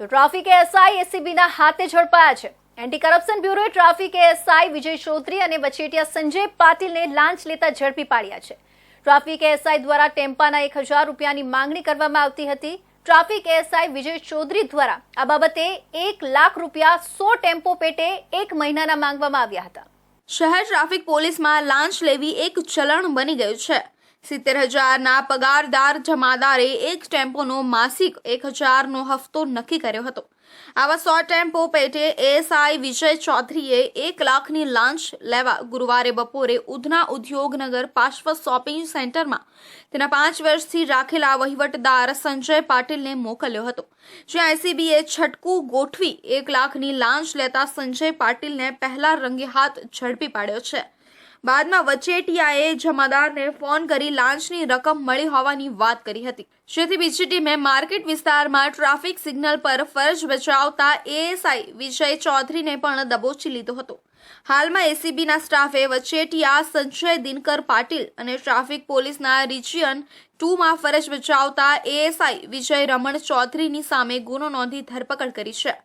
તો traffic SI એસીબીના હાથે ઝડપાયા છે. એન્ટી કરપ્શન બ્યુરોએ ટ્રાફિક એસઆઈ વિજય ચૌધરી અને વચેટિયા સંજય પાટીલને લાંચ લેતા ઝડપી પાડ્યા છે. ટ્રાફિક એસઆઈ દ્વારા ટેમ્પાના એક હજાર રૂપિયાની માંગણી કરવામાં આવતી હતી. ટ્રાફિક એસઆઈ વિજય ચૌધરી દ્વારા આ બાબતે એક લાખ રૂપિયા સો ટેમ્પો પેટે એક મહિનાના માંગવામાં આવ્યા હતા. શહેર ટ્રાફિક પોલીસમાં લાંચ લેવી એક ચલણ બની ગયું છે. સિત્તેર હજારના પગારદાર જમાદારે એક ટેમ્પોનો માસિક એક હજારનો હફતો નક્કી કર્યો હતો. આવા સો ટેમ્પો પેટે એએસઆઈ વિજય ચૌધરીએ એક લાખની લાંચ લેવા ગુરુવારે બપોરે ઉધના ઉદ્યોગનગર પાર્શ્વ શોપિંગ સેન્ટરમાં તેના પાંચ વર્ષથી રાખેલા વહીવટદાર સંજય પાટીલને મોકલ્યો હતો. જ્યાં એસીબીએ છટકું ગોઠવી એક લાખની લાંચ લેતા સંજય પાટીલને પહેલા રંગે હાથ ઝડપી પાડ્યો છે. બાદમાં વચેટિયાએ જમાદારને ફોન કરી લાંચની રકમ મળી હોવાની વાત કરી હતી. જેથી બીજી ટીમે માર્કેટ વિસ્તારમાં ટ્રાફિક સિગ્નલ પર ફરજ બચાવતા એએસઆઈ વિજય ચૌધરીને પણ દબોચી લીધો હતો. હાલમાં એસીબીના સ્ટાફે વચેટિયા સંજય દિનકર પાટીલ અને ટ્રાફિક પોલીસના રિજિયન ટુમાં ફરજ બજાવતા એએસઆઈ વિજય રમણ ચૌધરીની સામે ગુનો નોંધી ધરપકડ કરી છે.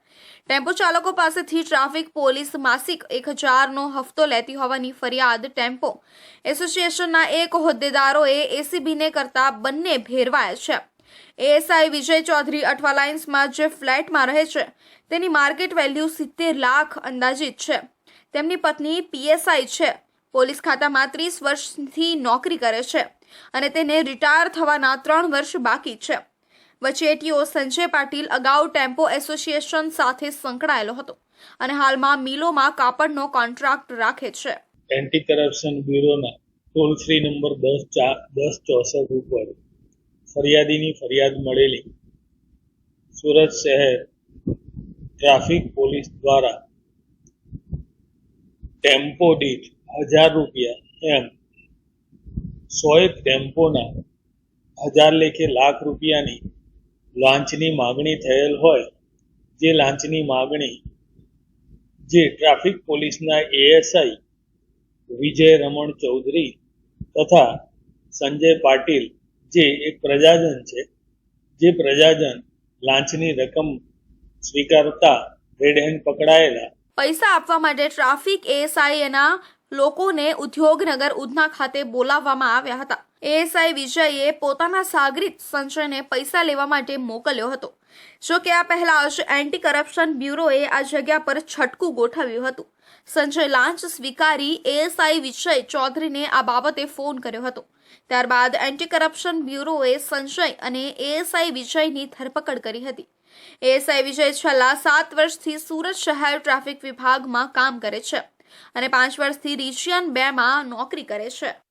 ટેમ્પો ચાલકો પાસેથી ટ્રાફિક પોલીસ માસિક એક હજારનો હફતો લેતી હોવાની ફરિયાદ ટેમ્પો એસોસિએશનના એક હોદ્દેદારોએ એસીબીને કરતા બંને ભેરવાયા છે. એએસઆઈ વિજય ચૌધરી અઠવાલાઇન્સમાં જે ફ્લેટમાં રહે છે, તેની માર્કેટ વેલ્યુ સિત્તેર લાખ અંદાજિત છે. તેમની પત્ની પીએસઆઈ છે, પોલીસ ખાતામાં ત્રીસ વર્ષથી નોકરી કરે છે અને તેને રિટાયર થવાના ત્રણ વર્ષ બાકી છે. વચેટીઓ સંજય પાટીલ અગાઉ ટેમ્પો એસોસિએશન સાથે સંકળાયેલો હતો અને હાલમાં મિલોમાં કાપડનો કોન્ટ્રાક્ટ રાખે છે. એન્ટી કરપ્શન બ્યુરોના ટોલ ફ્રી નંબર દસ ચાર દસ ચોસઠ ઉપર ફરિયાદીની ફરિયાદ મળેલી. સુરત શહેર ટ્રાફિક પોલીસ દ્વારા ટેમ્પો દીઠ હજાર રૂપિયા એમ સોએ ટેમ્પોના હજાર લેખે લાખ રૂપિયાની લાંચની માગણી થયેલ હોય, જે લાંચની માગણી, જે ટ્રાફિક પોલીસના એએસઆઈ વિજય રમણ ચૌધરી તથા સંજય પાટીલ, જે એક પ્રજાજન છે, જે પ્રજાજન લાંચની રકમ સ્વીકારતા રેડ હેન્ડ પકડાયેલા. પૈસા આપવા માટે ટ્રાફિક એએસઆઈના લોકોને ઉદ્યોગનગર ઉધના ખાતે બોલાવવામાં આવ્યા હતા. એએસઆઈ વિજયે પોતાના સાગરિત સંશયને પૈસા લેવા માટે મોકલ્યો હતો. જો કે આ પહેલા જ એન્ટી કરપ્શન બ્યુરોએ આ જગ્યા પર છટકું ગોઠવ્યું હતું. સંજય લાંચ સ્વીકારી એએસઆઈ વિજય ચૌધરીને આ બાબતે ફોન કર્યો હતો. ત્યારબાદ એન્ટી કરપ્શન બ્યુરોએ સંજય અને એએસઆઈ વિજયની ધરપકડ કરી હતી. એએસઆઈ વિજય છેલ્લા સાત વર્ષથી સુરત શહેર ટ્રાફિક વિભાગમાં કામ કરે છે. અને પાંચ વર્ષથી રિજિયન બેમાં નોકરી કરે છે.